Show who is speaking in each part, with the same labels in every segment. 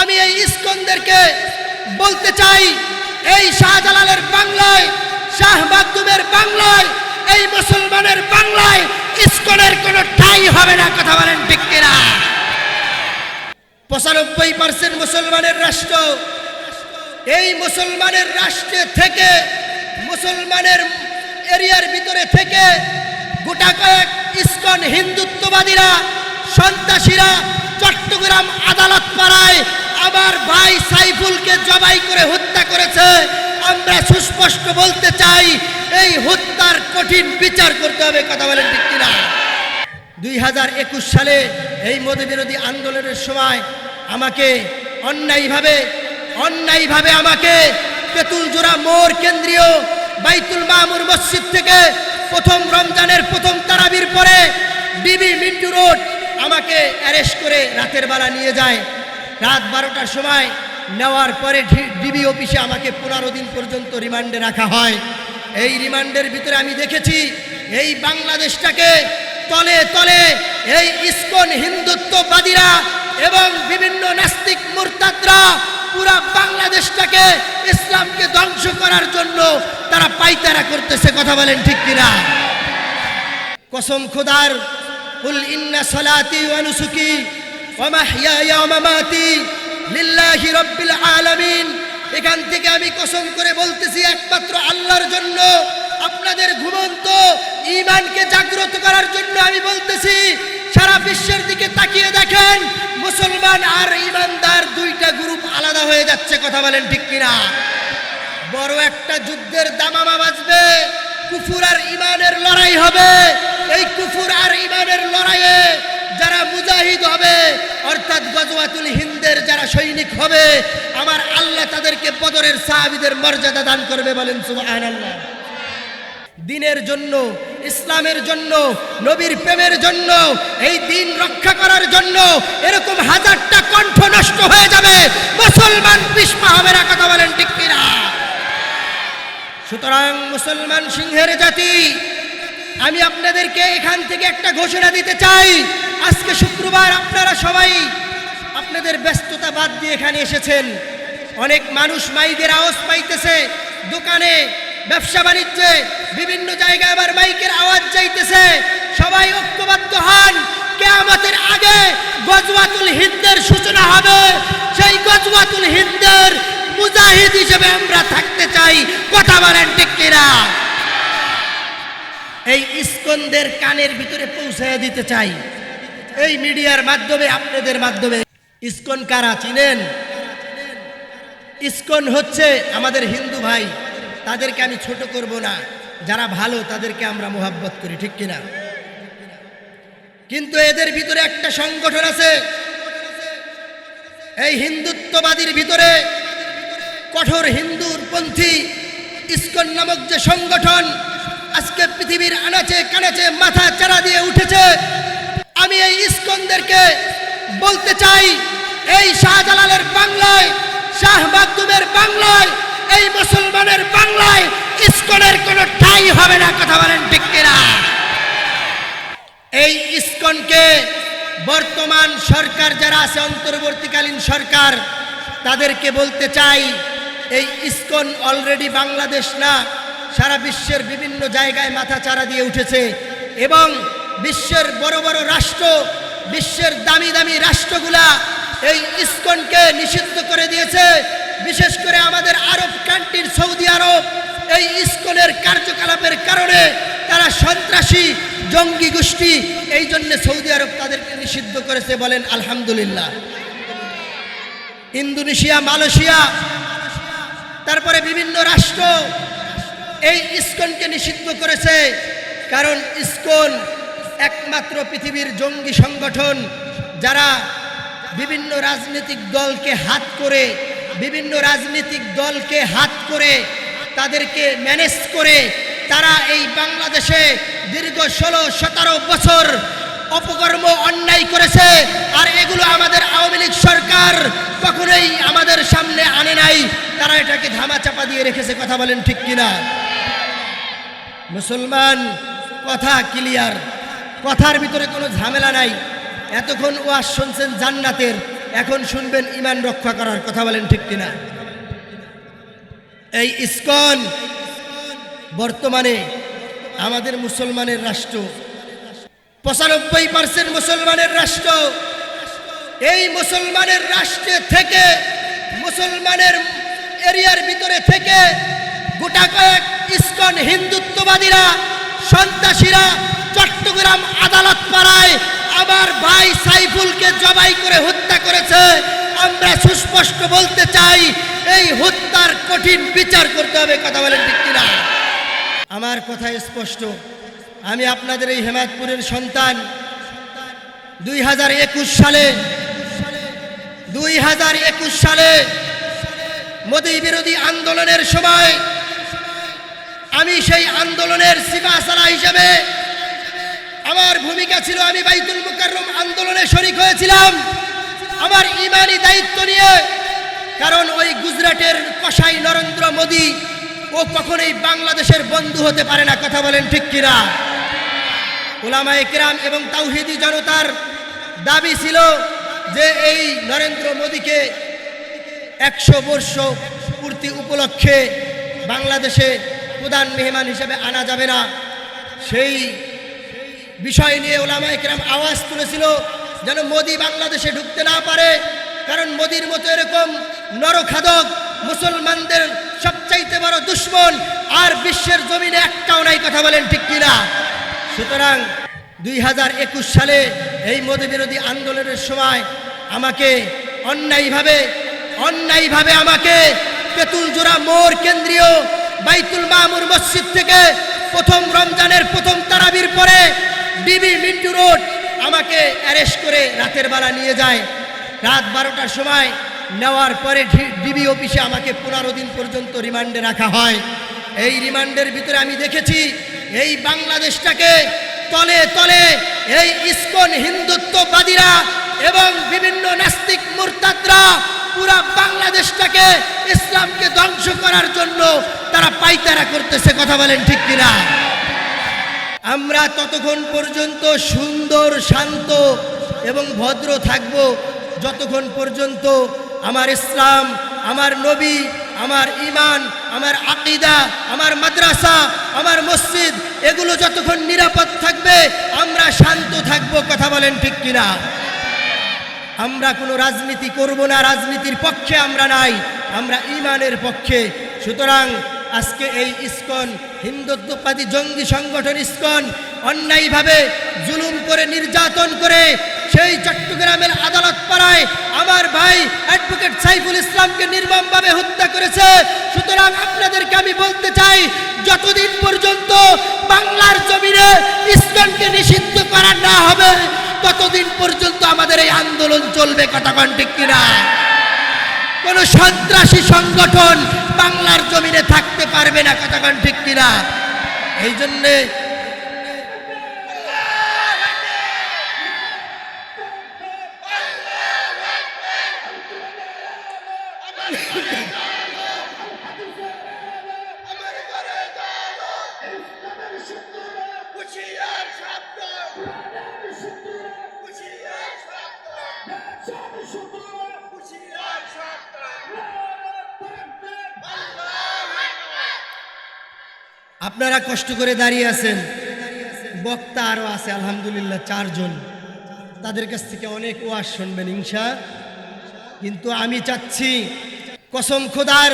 Speaker 1: আমি এই ইস্কনদেরকে বলতে চাই, এই শাহজালালের বাংলায়, শাহ মাকদুমের বাংলায়, এই মুসলমানের বাংলায় ইস্কনের কোনো ঠাই হবে না, কথা বলেন ঠিক পঁচানব্বই পার্সেন্ট মুসলমানের রাষ্ট্র, এই মুসলমানের রাষ্ট্রে থেকে, মুসলমানের এরিয়ার ভিতরে থেকে গোটা কয়েক ইস্কন হিন্দুত্ববাদীরা, সন্ত্রাসীরা চট্টগ্রাম আদালত পাড়ায় আমার ভাই সাইফুলকে জবাই করে হত্যা করেছে। আমরা সুস্পষ্ট বলতে চাই, এই হত্যার কঠিন বিচার করতে হবে, কথা বলেন ঠিক দুই হাজার একুশ সালে এই মোদী বিরোধী আন্দোলনের সময় আমাকে অন্যায়ভাবে অন্যায়ভাবে আমাকে তেঁতুলজোড়া মোর কেন্দ্রীয় বাইতুল মামুর মসজিদ থেকে প্রথম রমজানের প্রথম তারাবির পরে ডিবি মিন্টু রোড আমাকে অ্যারেস্ট করে রাতের বেলা নিয়ে যায়। রাত বারোটার সময় নেওয়ার পরে ডিবি অফিসে আমাকে পনেরো দিন পর্যন্ত রিমান্ডে রাখা হয়। এই রিমান্ডের ভিতরে আমি দেখেছি, এই বাংলাদেশটাকে তলে তলে এই ইস্কন হিন্দুত্ববাদীরা এবং বিভিন্ন নাস্তিক মুরতাদরা পুরা বাংলাদেশটাকে ইসলামকে ধ্বংস করার জন্য তারা পাইতারা করতেছে, কথা বলেন ঠিক কিনা? কসম খোদার কুল ইন্না সলাতি ওয়া ওয়া মামাতি লিল্লাহি রাব্বিল আলামিন এখান থেকে আমি কসম করে বলতেছি একমাত্র আল্লাহর জন্য আপনাদের ঘুমন্ত ঈমানকে জাগ্রত করার জন্য আমি বলতেছি, সারা বিশ্বের দিকে তাকিয়ে দেখেন, মুসলমান আর ঈমানদার দুইটা গ্রুপ আলাদা হয়ে যাচ্ছে, কথা বলেন ঠিক কিনা? বড় একটা যুদ্ধের দামামা বাজবে, কুফুর আর ইমানের লড়াই হবে। এই কুফুর আর ইমানের লড়াইয়ে যারা মুজাহিদ হবে, অর্থাৎ গজওয়াতুল হিন্দের যারা সৈনিক হবে, আমার আল্লাহ তাদেরকে বদরের সাহাবিদের মর্যাদা দান করবে বলেন, সুবহানাল্লাহ। দিনের জন্য, ইসলামের জন্য, নবীর প্রেমের জন্য, এই দিন রক্ষা করার জন্য এরকম হাজারটা কণ্ঠ নষ্ট হয়ে যাবে, মুসলমান পিসপা হবে না, কথা বলেন ঠিক কিনা? সুতরাং মুসলমান সিংহের জাতি আমি আপনাদেরকে এখান থেকে একটা ঘোষণা দিতে চাই। আজকে শুক্রবার আপনারা সবাই আপনাদের ব্যস্ততা বাদ দিয়ে এখানে এসেছেন। অনেক মানুষ মাইকের আওয়াজ পাইতেছে, দোকানে, ব্যবসা বাণিজ্যে, বিভিন্ন জায়গায় আবার মাইকের আওয়াজ যাইতেছে। সবাই ঐক্যবদ্ধ হন, কেয়ামতের আগে গজওয়াতুল হিন্দের সূচনা হবে। সেই গজওয়াতুল হিন্দের মুজাহিদ হিসেবে আমরা থাকতে চাই। কথা বলেন ঠিক এই ইস্কনদের কানের ভিতরে পৌঁছে দিতে চাই। এই মিডিয়ার মাধ্যমে, আপনাদের মাধ্যমে। ইস্কন কারা চিনেন? ইস্কন হচ্ছে আমাদের হিন্দু ভাই। তাদেরকে আমি ছোট করব না। যারা ভালো, তাদেরকে আমরা মোহাব্বত করি, ঠিক কিনা? কিন্তু এদের ভিতরে একটা সংগঠন আছে। এই হিন্দুত্ববাদীর ভিতরে কঠোর হিন্দুর পন্থী ইস্কন নামক যে সংগঠন আজকে পৃথিবীর আনাচে কানাচে মাথা চারা দিয়ে উঠেছে। আমি এই ইস্কনদেরকে বলতে চাই, এই শাহজালালের বাংলায়, শাহ মাকদুমের বাংলায়, এই মুসলমানের বাংলায় ইস্কনের কোনো ঠাই হবে না, কথা বলেন ঠিক এই ইস্কনকে বর্তমান সরকার যারা আছে, অন্তর্বর্তীকালীন সরকার, তাদেরকে বলতে চাই, এই ইস্কন অলরেডি বাংলাদেশ না সারা বিশ্বের বিভিন্ন জায়গায় মাথা চারা দিয়ে উঠেছে এবং বিশ্বের বড় বড় রাষ্ট্র, বিশ্বের দামি দামি রাষ্ট্রগুলা এই ইস্কনকে নিষিদ্ধ করে দিয়েছে। বিশেষ করে আমাদের আরব কান্ট্রির সৌদি আরব এই ইস্কনের কার্যকলাপের কারণে তারা সন্ত্রাসী, জঙ্গি গোষ্ঠী এই জন্য সৌদি আরব তাদেরকে নিষিদ্ধ করেছে বলেন আলহামদুলিল্লাহ। ইন্দোনেশিয়া, মালয়েশিয়া, তারপরে বিভিন্ন রাষ্ট্র এই ইস্কনকে নিষিদ্ধ করেছে। কারণ ইস্কন একমাত্র পৃথিবীর জঙ্গি সংগঠন, যারা বিভিন্ন রাজনৈতিক দলকে হাত করে, বিভিন্ন রাজনৈতিক দলকে হাত করে তাদেরকে ম্যানেজ করে তারা এই বাংলাদেশে দীর্ঘ ষোলো, সতেরো বছর অপকর্ম অন্যায় করেছে। আর এগুলো আমাদের আওয়ামী লীগ সরকার কখনোই আমাদের সামনে আনে নাই। তারা এটাকে ধামা চাপা দিয়ে রেখেছে, কথা বলেন ঠিক কিনা? মুসলমান, কথা ক্লিয়ার কথার ভিতরে কোনো ঝামেলা নাই। এতক্ষণ ওয়াজ শুনছেন জান্নাতের, এখন শুনবেন ইমান রক্ষা করার কথা বলেন ঠিক কিনা? এই ইস্কন বর্তমানে আমাদের মুসলমানের রাষ্ট্র। পঁচানব্বই পার্সেন্ট মুসলমানের রাষ্ট্র। এই মুসলমানের রাষ্ট্রে থেকে, মুসলমানের এরিয়ার ভিতরে থেকে গোটা কয়েক ইস্কন হিন্দুত্ববাদীরা, সন্ত্রাসীরা চট্টগ্রাম আদালত পাড়ায় আমার ভাই সাইফুলকে জবাই করে হত্যা করেছে। আমরা সুস্পষ্ট বলতে চাই, এই হত্যার কঠিন বিচার করতে হবে, কথা বলেন ব্যক্তিরা আমার কথা স্পষ্ট। আমি আপনাদের এই হেমায়তপুরের সন্তান। দুই হাজার একুশ সালে, দুই হাজার একুশ সালে মোদী বিরোধী আন্দোলনের সময় আমি সেই আন্দোলনের সিপাসালা হিসেবে আমার ভূমিকা ছিল, আমি বাইতুল মুকাররম আন্দোলনে শরিক হয়েছিলাম। আমার ইমানি দায়িত্ব নিয়ে, কারণ ওই গুজরাটের কসাই নরেন্দ্র মোদী, ও কখনোই বাংলাদেশের বন্ধু হতে পারে না, কথা বলেন ঠিক কিনা? ওলামা একরাম এবং তাওহিদি জনতার দাবি ছিল যে এই নরেন্দ্র মোদীকে একশো বর্ষ পূর্তি উপলক্ষে বাংলাদেশে প্রধান মেহমান হিসেবে আনা যাবে না। সেই বিষয় নিয়ে ওলামা একরাম আওয়াজ তুলেছিল যেন মোদি বাংলাদেশে ঢুকতে না পারে, কারণ মোদির মতো এরকম নরখাদক মুসলমানদের সবচাইতে বড় দুশ্মন আর বিশ্বের জমিনে একটাও নাই কথা বলেন ঠিক কিনা? সুতরাং দুই হাজার একুশ সালে এই মোদি বিরোধী আন্দোলনের সময় আমাকে অন্যায়ভাবে অন্যায়ভাবে আমাকে পেতুলজোড়া মোর কেন্দ্রীয় বাইতুল মামুর মসজিদ থেকে প্রথম রমজানের প্রথম তারাবির পরে ডিবি মিন্টু রোড আমাকে অ্যারেস্ট করে রাতের বেলা নিয়ে যায়। রাত বারোটার সময় নেওয়ার পরে ডিবি অফিসে আমাকে পনেরো দিন পর্যন্ত রিমান্ডে রাখা হয়। এই রিমান্ডের ভিতরে আমি দেখেছি, এই বাংলাদেশটাকে তলে তলে এই ইস্কন হিন্দুত্ববাদীরা এবং বিভিন্ন নাস্তিক মুরতাদরা পুরা বাংলাদেশটাকে ইসলামকে ধ্বংস করার জন্য তারা পাইতারা করতেছে, কথা বলেন ঠিক কিনা? আমরা ততক্ষণ পর্যন্ত সুন্দর, শান্ত এবং ভদ্র থাকব, যতক্ষণ পর্যন্ত আমার ইসলাম, আমার নবী, আমার ইমান আমার আকিদা, আমার মাদ্রাসা, আমার মসজিদ, এগুলো যতক্ষণ নিরাপদ থাকবে, আমরা শান্ত থাকব, কথা বলেন ঠিক কিনা? আমরা কোনো রাজনীতি করব না, রাজনীতির পক্ষে আমরা নাই, আমরা ইমানের পক্ষে। সুতরাং আজকে এই ইস্কন, হিন্দুত্ববাদী জঙ্গি সংগঠন ইস্কন, অন্যায়ভাবে জুলুম করে, নির্যাতন করে, সেই চট্টগ্রামের আদালত পাড়ায় আমার ভাই অ্যাডভোকেট সাইফুল ইসলামকে নির্মমভাবে হত্যা করেছে। সুতরাং আপনাদেরকে আমি বলতে চাই, যতদিন পর্যন্ত বাংলার জমিনে ইস্কনকে নিষিদ্ধ করা না হবে ততদিন পর্যন্ত আমাদের এই আন্দোলন চলবে কটাকন ঠিক কিনা? কোন সন্ত্রাসী সংগঠন বাংলার জমিনে থাকতে পারবে না কটাকন ঠিক কিনা? এই জন্যে আপনারা কষ্ট করে দাঁড়িয়ে আছেন। বক্তা আরও আছে, আলহামদুলিল্লাহ, চারজন। তাদের কাছ থেকে অনেক ওয়াজ শুনবেন, ইনশা। কিন্তু আমি চাচ্ছি, কসম খোদার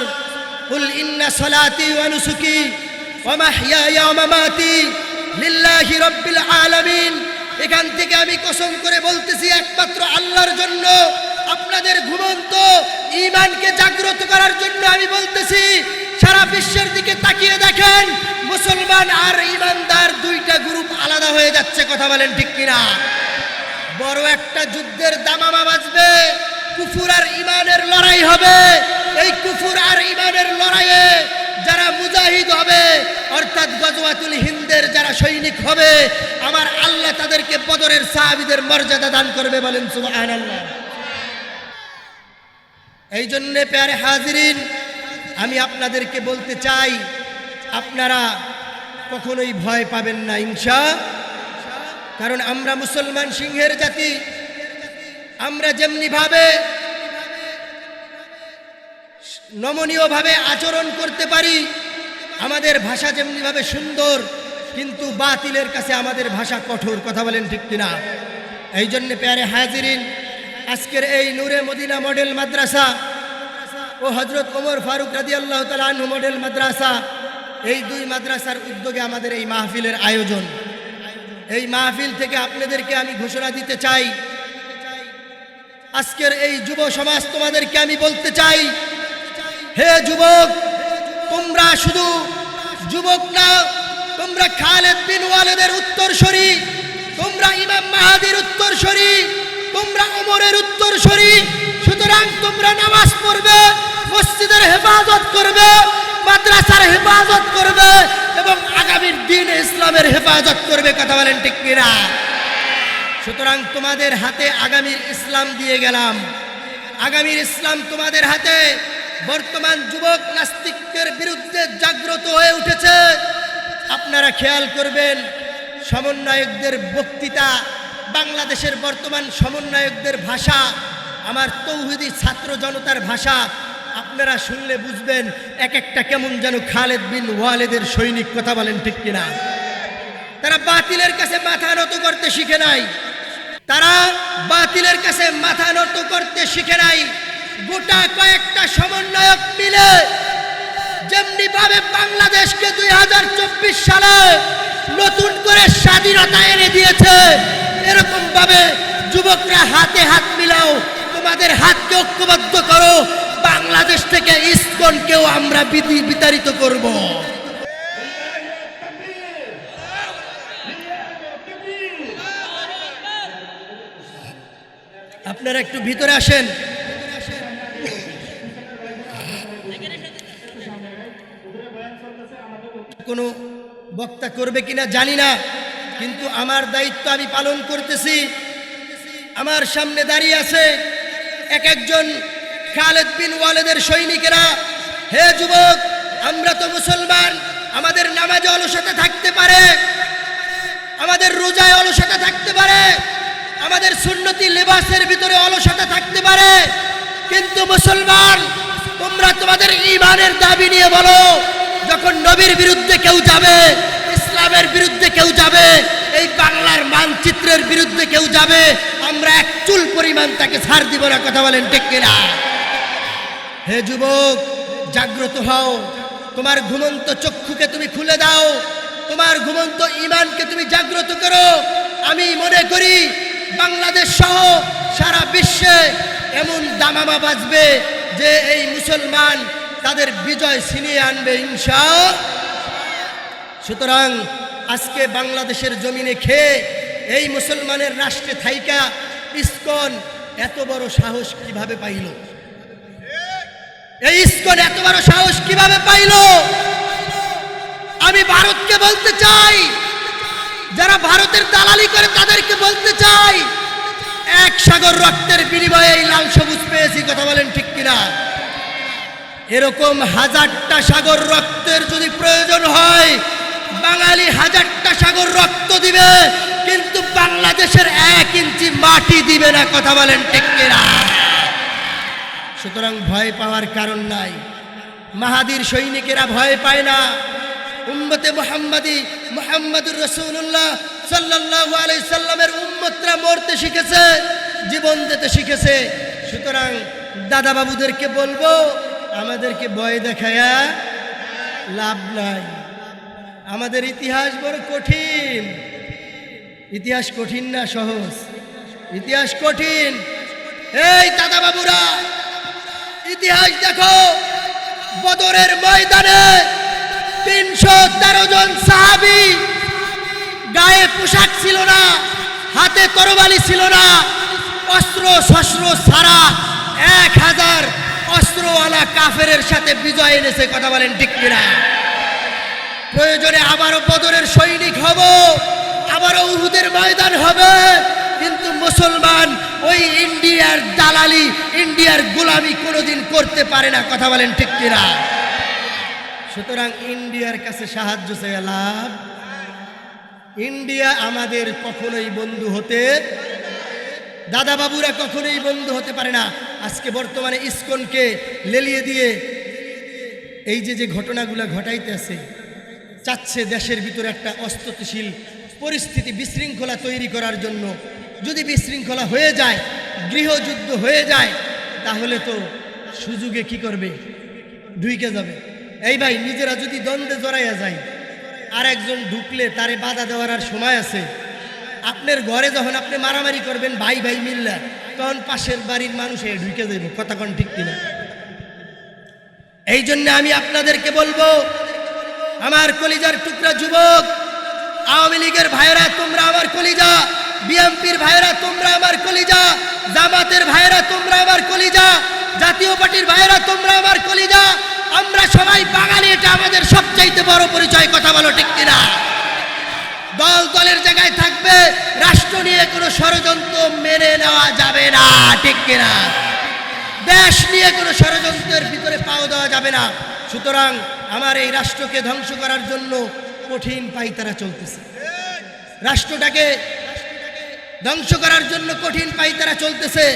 Speaker 1: ওয়া মামাতি লিল্লাহি রাব্বিল এখান থেকে আমি কসম করে বলতেছি, একমাত্র আল্লাহর জন্য আপনাদের ঘুমন্ত ঈমানকে জাগ্রত করার জন্য আমি বলতেছি, সারা বিশ্বের দিকে তাকিয়ে দেখেন, মুসলমান আর ইমানদার দুইটা গ্রুপ আলাদা হয়ে যাচ্ছে, কথা বলেন ঠিক কিনা? বড় একটা যুদ্ধের দামামা বাজবে, কুফুর আর ইমানের লড়াই হবে। এই কুফুর আর ইমানের লড়াইয়ে যারা মুজাহিদ হবে, অর্থাৎ গজওয়াতুল হিন্দের যারা সৈনিক হবে, আমার আল্লাহ তাদেরকে বদরের সাহাবিদের মর্যাদা দান করবে বলেন, সুবহানাল্লাহ। এই জন্যে প্যারে হাজিরিন, আমি আপনাদেরকে বলতে চাই, আপনারা কখনোই ভয় পাবেন না ইনশা, কারণ আমরা মুসলমান সিংহের জাতি, আমরা যেমনি ভাবে নমনীয়ভাবে আচরণ করতে পারি, আমাদের ভাষা যেমনিভাবে সুন্দর, কিন্তু বাতিলের কাছে আমাদের ভাষা কঠোর, কথা বলেন ঠিক কিনা? এই জন্য প্যারে হাজিরিন আজকের এই নূরে মদিনা মডেল মাদ্রাসা ও হজরত ওমর ফারুক রাজি আল্লাহ তালু মডেল মাদ্রাসা, এই দুই মাদ্রাসার উদ্যোগে আমাদের এই মাহফিলের আয়োজন। এই মাহফিল থেকে আপনাদেরকে আমি ঘোষণা দিতে চাই। আজকের এই যুব সমাজ তোমাদেরকে আমি বলতে চাই, হে যুবক, তোমরা শুধু যুবক না, তোমরা খালেদ বিন ওয়ালেদের উত্তরসরি, তোমরা ইমাম মাহাদির উত্তরসরি ওমরের উত্তরসরি সুতরাং তোমরা নামাজ পড়বে, মসজিদের হেফাজত করবে, মাদ্রাসার হেফাজত করবে এবং আগামীর দিন ইসলামের হেফাজত করবে, কথা বলেন ঠিক কিনা? সুতরাং তোমাদের হাতে আগামীর ইসলাম দিয়ে গেলাম। আগামীর ইসলাম তোমাদের হাতে। বর্তমান যুবক নাস্তিকের বিরুদ্ধে জাগ্রত হয়ে উঠেছে। আপনারা খেয়াল করবেন, সমন্বয়কদের বক্তৃতা বাংলাদেশের বর্তমান সমন্বয়কদের ভাষা, আমার তৌহিদি ছাত্র জনতার ভাষা, আপনারা শুনলে বুঝবেন এক একটা কেমন যেন খালেদ বিন ওয়ালেদের সৈনিক কথা বলেন ঠিক কিনা। তারা বাতিলের কাছে মাথা নত করতে শিখে নাই। তারা বাতিলের কাছে মাথা নত করতে শিখে নাই। গোটা কয়েকটা সমন্বয়ক মিলে যেমনি ভাবে বাংলাদেশকে দুই হাজার চব্বিশ সালে নতুন করে স্বাধীনতা এনে দিয়েছে এরকম ভাবে যুবকরা হাতে হাত মিলাও, তোমাদের হাতকে ঐক্যবদ্ধ করো। বাংলাদেশ থেকে ইস্কনকেও আমরা বিতাড়িত করব। আপনারা একটু ভিতরে আসেন। কোনো বক্তা করবে কিনা জানি না। কিন্তু আমার দায়িত্ব আমি পালন করতেছি। আমার সামনে দাঁড়িয়ে আছে এক একজন খালেদ বিন ওয়ালেদের সৈনিকেরা। হে যুবক, আমরা তো মুসলমান, আমাদের নামাজে অলসতা থাকতে পারে, আমাদের রোজায় অলসতা থাকতে পারে, আমাদের সুন্নতি লেবাসের ভিতরে অলসতা থাকতে পারে। কিন্তু মুসলমান, তোমরা তোমাদের ইমানের দাবি নিয়ে বলো, যখন নবীর বিরুদ্ধে কেউ যাবে ইসলামের বিরুদ্ধে কেউ যাবে, এই বাংলার মানচিত্রের বিরুদ্ধে কেউ যাবে, আমরা এক চুল পরিমাণ তাকে ছাড় দিব না, কথা বলেন কিনা? হে যুবক, জাগ্রত হও, তোমার ঘুমন্ত চক্ষুকে তুমি খুলে দাও, তোমার ঘুমন্ত ইমানকে তুমি জাগ্রত করো। আমি মনে করি, বাংলাদেশ সহ সারা বিশ্বে এমন দামামা বাজবে যে এই মুসলমান তাদের বিজয় ছিনিয়ে আনবে, ইনশা সুতরাং আজকে বাংলাদেশের জমিনে খেয়ে এই মুসলমানের রাষ্ট্রে থাইকা ইস্কন এত বড় সাহস কীভাবে পাইল? এই ইস্কন এত বড় সাহস কীভাবে পাইল? আমি ভারতকে বলতে চাই, যারা ভারতের দালালি করে তাদেরকে বলতে চাই, এক সাগর রক্তের বিনিময়ে এই লাল সবুজ পেয়েছি, কথা বলেন ঠিক কিনা? এরকম হাজারটা সাগর রক্তের যদি প্রয়োজন হয় বাঙালি হাজারটা সাগর রক্ত দিবে, কিন্তু বাংলাদেশের এক ইঞ্চি মাটি দিবে না, কথা বলেন ঠিক সুতরাং ভয় পাওয়ার কারণ নাই। মাহাদির সৈনিকেরা ভয় পায় না। উম্মতে মোহাম্মদী, মোহাম্মদুর রসুল্লাহ সাল্লাহ আলাই সাল্লামের উম্মতরা মরতে শিখেছে, জীবন দিতে শিখেছে। সুতরাং দাদা বাবুদেরকে বলব, আমাদেরকে ভয় দেখায়া লাভ নাই। আমাদের ইতিহাস বড় কঠিন। ইতিহাস কঠিন না সহজ? ইতিহাস কঠিন। এই দাদা বাবুরা ইতিহাস দেখো। বদরের ময়দানে তিনশো তেরো জন সাহাবি গায়ে পোশাক ছিল না, হাতে তরবালি ছিল না, অস্ত্র শস্ত্র ছাড়া এক হাজার অস্ত্রওয়ালা কাফেরের সাথে বিজয় এনেছে, কথা বলেন কিনা? প্রয়োজনে আবারও বদরের সৈনিক হব, আবারও উহুদের ময়দান হবে। কিন্তু মুসলমান, ওই ইন্ডিয়ার দালালি, ইন্ডিয়ার গোলামি কোনোদিন করতে পারে না, কথা বলেন ঠিক কিনা? সুতরাং ইন্ডিয়ার কাছে সাহায্য চেয়ে লাভ। ইন্ডিয়া আমাদের কখনোই বন্ধু হতে দাদা বাবুরা কখনোই বন্ধু হতে পারে না। আজকে বর্তমানে ইস্কনকে লেলিয়ে দিয়ে এই যে যে ঘটনাগুলো ঘটাইতেছে চাচ্ছে দেশের ভিতরে একটা অস্তিত্বশীল পরিস্থিতি বিশৃঙ্খলা তৈরি করার জন্য। যদি বিশৃঙ্খলা হয়ে যায়, গৃহযুদ্ধ হয়ে যায়, তাহলে তো সুযোগে কি করবে? ঢুইকে যাবে। এই ভাই, নিজেরা যদি দ্বন্দ্বে জড়াইয়া যায় আর একজন ঢুকলে তারে বাধা দেওয়ার আর সময় আছে। আপনার ঘরে যখন আপনি মারামারি করবেন, ভাই ভাই মিললা, তখন পাশের বাড়ির মানুষ ঢুকে দেবে কথা কোন ঠিক কিনা? এই জন্য আমি আপনাদেরকে বলব আমার কলিজার টুকরা যুবক, আওয়ামী লীগের ভাইরা তোমরা আমার কলিজা বিএমপির ভাইরা তোমরা আমার কলিজা, জামাতের ভাইরা তোমরা আমার কলিজা, জাতীয় পার্টির ভাইরা তোমরা আমার কলিজা। আমরা সবাই বাঙালি, এটা আমাদের সবচাইতে বড় পরিচয়, কথা বলো ঠিক কিনা? দল দলের জায়গায় থাকবে, রাষ্ট্র নিয়ে কোনো ষড়যন্ত্র মেনে নেওয়া যাবে না, ঠিক কিনা? দেশ নিয়ে কোনো ষড়যন্ত্রের ভিতরে পাও দেওয়া যাবে না। সুতরাং আমার এই রাষ্ট্রকে ধ্বংস করার জন্য কঠিন পাইতারা চলতেছে। রাষ্ট্রটাকে ধ্বংস করার জন্য কঠিন পাইতারা চলতেছে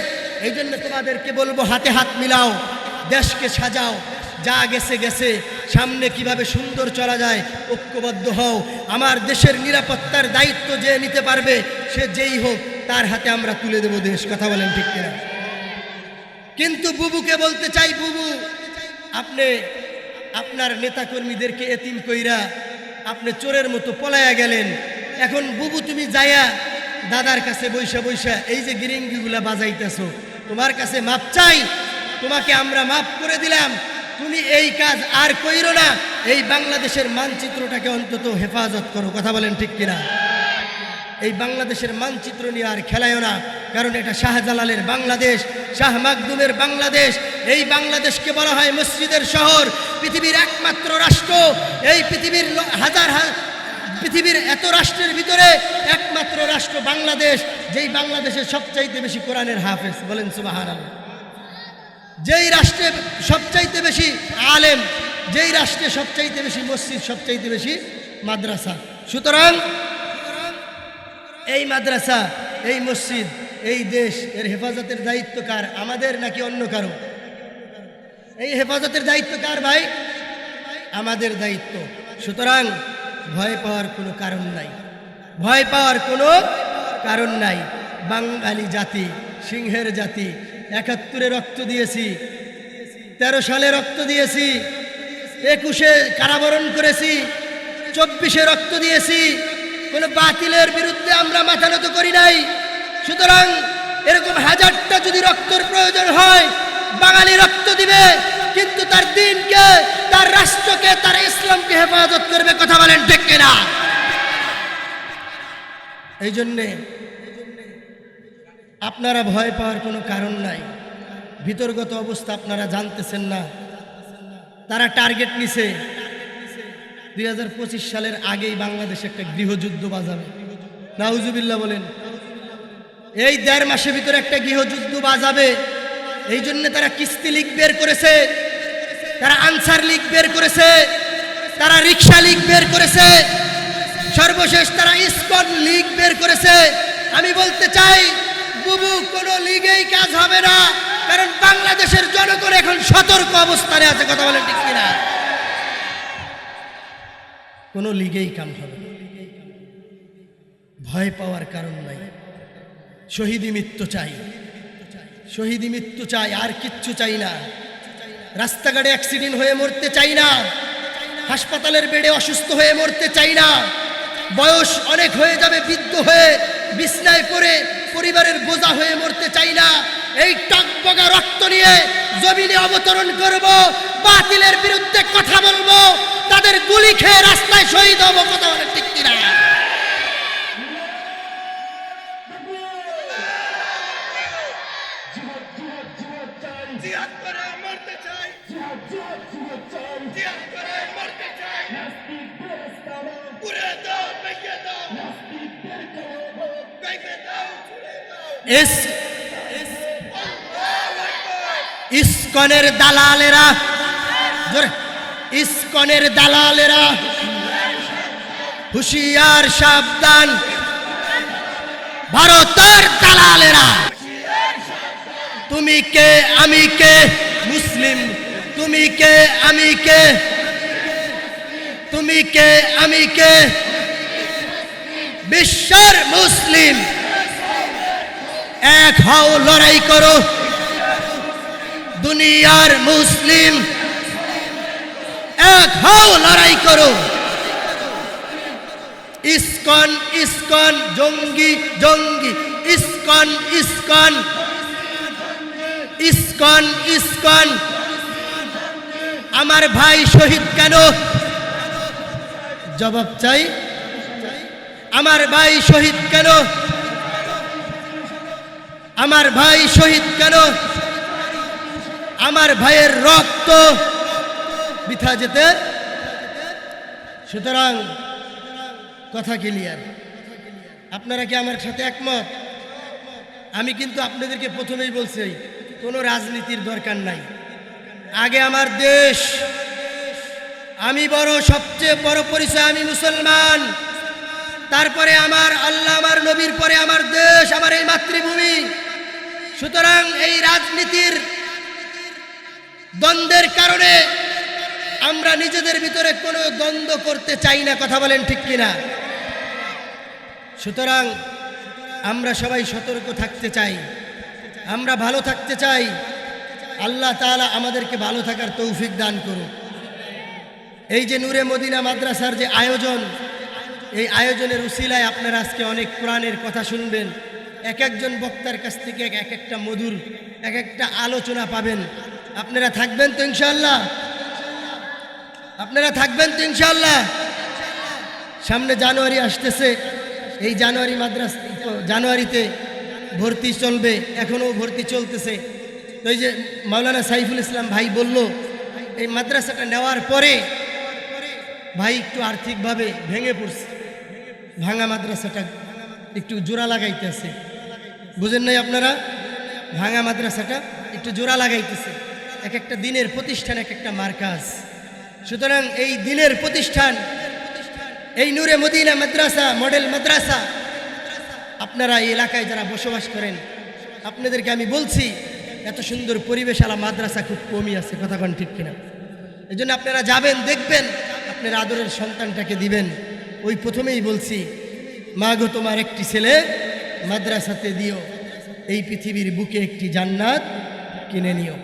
Speaker 1: এই জন্য তোমাদেরকে বলব, হাতে হাত মিলাও, দেশকে সাজাও, যা গেছে গেছে, সামনে কীভাবে সুন্দর চলা যায়, ঐক্যবদ্ধ হও। আমার দেশের নিরাপত্তার দায়িত্ব যে নিতে পারবে, সে যেই হোক, তার হাতে আমরা তুলে দেব দেশ। কথা বলেন ঠিক কিনা? কিন্তু বুবুকে বলতে চাই, বুবু, আপনি আপনার নেতাকর্মীদেরকে এতিম কইরা আপনি চোরের মতো পলায়া গেলেন। এখন বুবু তুমি যাইয়া দাদার কাছে বৈশা বৈশা এই যে গিরিঙ্গিগুলা বাজাইতেছ, তোমার কাছে মাপ চাই, তোমাকে আমরা মাপ করে দিলাম। তুমি এই কাজ আর কইরো না, এই বাংলাদেশের মানচিত্রটাকে অন্তত হেফাজত করো। কথা বলেন ঠিক কিনা? এই বাংলাদেশের মানচিত্র নিয়ে আর খেলায়ও না, কারণ এটা শাহজালালের বাংলাদেশ, শাহ মাকদুমের বাংলাদেশ। এই বাংলাদেশকে বলা হয় মসজিদের শহর, পৃথিবীর একমাত্র রাষ্ট্র। এই পৃথিবীর হাজার পৃথিবীর এত রাষ্ট্রের ভিতরে একমাত্র রাষ্ট্র বাংলাদেশ, যেই বাংলাদেশের সবচাইতে বেশি কোরআনের হাফেজ। বলেন সুবাহান যেই রাষ্ট্রে সবচাইতে বেশি আলেম, যেই রাষ্ট্রে সবচাইতে বেশি মসজিদ, সবচাইতে বেশি মাদ্রাসা। সুতরাং এই মাদ্রাসা, এই মসজিদ, এই দেশ, এর হেফাজতের দায়িত্ব কার? আমাদের নাকি অন্য কারও? এই হেফাজতের দায়িত্ব কার ভাই? আমাদের দায়িত্ব। সুতরাং ভয় পাওয়ার কোনো কারণ নাই। ভয় পাওয়ার কোনো কারণ নাই। বাঙালি জাতি, সিংহের জাতি, একাত্তরে রক্ত দিয়েছি, তেরো সালে রক্ত দিয়েছি, একুশে কারাবরণ করেছি, চব্বিশে রক্ত দিয়েছি কোনো বাতিলের বিরুদ্ধে আমরা মাথা নত করি নাই। সুতরাং এরকম হাজারটা যদি রক্তর প্রয়োজন হয়, বাঙালি রক্ত দিবে, কিন্তু তার দিনকে, তার রাষ্ট্রকে, তার ইসলামকে হেফাজত করবে কথা বলেন ঠিক কিনা? এই জন্যে আপনারা ভয় পাওয়ার কোনো কারণ নাই। ভিতরগত অবস্থা আপনারা জানতেছেন না। তারা টার্গেট নিছে। দুই হাজার পঁচিশ সালের আগেই বাংলাদেশে একটা গৃহযুদ্ধ বাজাবে। নাউজুবিল্লাহ বলেন, এই দেড় মাসের ভিতরে একটা গৃহযুদ্ধ বাজাবে। এই জন্য তারা কিস্তি লিগ বের করেছে, তারা আনসার লিগ বের করেছে, তারা রিক্সা লিগ বের করেছে, সর্বশেষ তারা ইস্কন লিগ বের করেছে। আমি বলতে চাই, বুবু, কোনো লিগেই কাজ হবে না, কারণ বাংলাদেশের জনগণ এখন সতর্ক অবস্থানে আছে, কথা বলেন ঠিক কিনা। কোনো লিগেই কাম হবে। ভয় পাওয়ার কারণ নাই। শহীদি মৃত্যু চাই। শহীদি মৃত্যু চাই, আর কিচ্ছু চাই না। রাস্তাঘাটে অ্যাক্সিডেন্ট হয়ে মরতে চাই না। হাসপাতালের বেডে অসুস্থ হয়ে মরতে চাই না। বয়স অনেক হয়ে যাবে, বৃদ্ধ হয়ে বিছনায় পড়ে পরিবারের বোঝা হয়ে মরতে চাই না। এই টকবগা রক্ত নিয়ে জমিনে অবতরণ করব, বাতিলের বিরুদ্ধে কথা বলব, তাদের গুলি খেয়ে রাস্তায় শহীদ হব, কথা বলে ঠিক কিনা? ইস্কনের দালালেরা ইস্কনের দালালেরা, হুশিয়ার সাবধান, ভারতের দালালেরা। তুমি কে, আমি কে, মুসলিম? তুমি কে, আমি কে? তুমি কে, আমি কে? বিশ্বের মুসলিম। এক হও লড়াই করো। দুনিয়ার মুসলিম, এক হও লড়াই করো। ইস্কন ইস্কন, জঙ্গি জঙ্গি, ইস্কন ইস্কন। ISKCON ISKCON. আমার ভাই শহীদ কেন? জবাব চাই। আমার ভাই শহীদ কেন? আমার ভাই শহীদ কেন? আমার ভাইয়ের রক্ত বৃথা যেতে। সুতরাং কথা ক্লিয়ার। আপনারা কি আমার সাথে একমত? আমি কিন্তু আপনাদেরকে প্রথমেই বলছি, কোনো রাজনীতির দরকার নাই। আগে আমার দেশ। আমি বড়, সবচেয়ে বড় পরিচয় আমি মুসলমান। তারপরে আমার আল্লাহ, আমার নবীর পরে আমার দেশ, আমার এই মাতৃভূমি। সুতরাং এই রাজনীতির দ্বন্দ্বের কারণে আমরা নিজেদের ভিতরে কোনো দ্বন্দ্ব করতে চাই না, কথা বলেন ঠিক কিনা? সুতরাং আমরা সবাই সতর্ক থাকতে চাই। আমরা ভালো থাকতে চাই। আল্লাহ তাআলা আমাদেরকে ভালো থাকার তৌফিক দান করুন এই যে নূরে মদিনা মাদ্রাসার যে আয়োজন, এই আয়োজনের উসিলায় আপনারা আজকে অনেক কোরআনের কথা শুনবেন। এক একজন বক্তার কাছ থেকে এক এক একটা মধুর, এক একটা আলোচনা পাবেন। আপনারা থাকবেন তো ইনশাল্লাহ আপনারা থাকবেন তো ইনশাল্লাহ সামনে জানুয়ারি আসতেছে। এই জানুয়ারি মাদ্রাস জানুয়ারিতে ভর্তি চলবে, এখনও ভর্তি চলতেছে। তো এই যে মাওলানা সাইফুল ইসলাম ভাই বলল, এই মাদ্রাসাটা নেওয়ার পরে ভাই একটু আর্থিকভাবে ভেঙে পড়ছে। ভাঙা মাদ্রাসাটা একটু জোড়া লাগাইতেছে। বুঝেন নাই আপনারা? ভাঙা মাদ্রাসাটা একটু জোড়া লাগাইতেছে। এক একটা দিনের প্রতিষ্ঠান, এক একটা মার্কাজ। সুতরাং এই দিনের প্রতিষ্ঠান, এই নূরে মদিনা মাদ্রাসা, মডেল মাদ্রাসা, আপনারা এই এলাকায় যারা বসবাস করেন, আপনাদেরকে আমি বলছি, এত সুন্দর পরিবেশ আলা মাদ্রাসা খুব কমই আছে, কথা কন ঠিক কিনা? এই জন্য আপনারা যাবেন, দেখবেন, আপনার আদরের সন্তানটাকে দিবেন। ওই প্রথমেই বলছি, মা গো, তোমার একটি ছেলে মাদ্রাসাতে দিও। এই পৃথিবীর বুকে একটি জান্নাত কিনে নিও।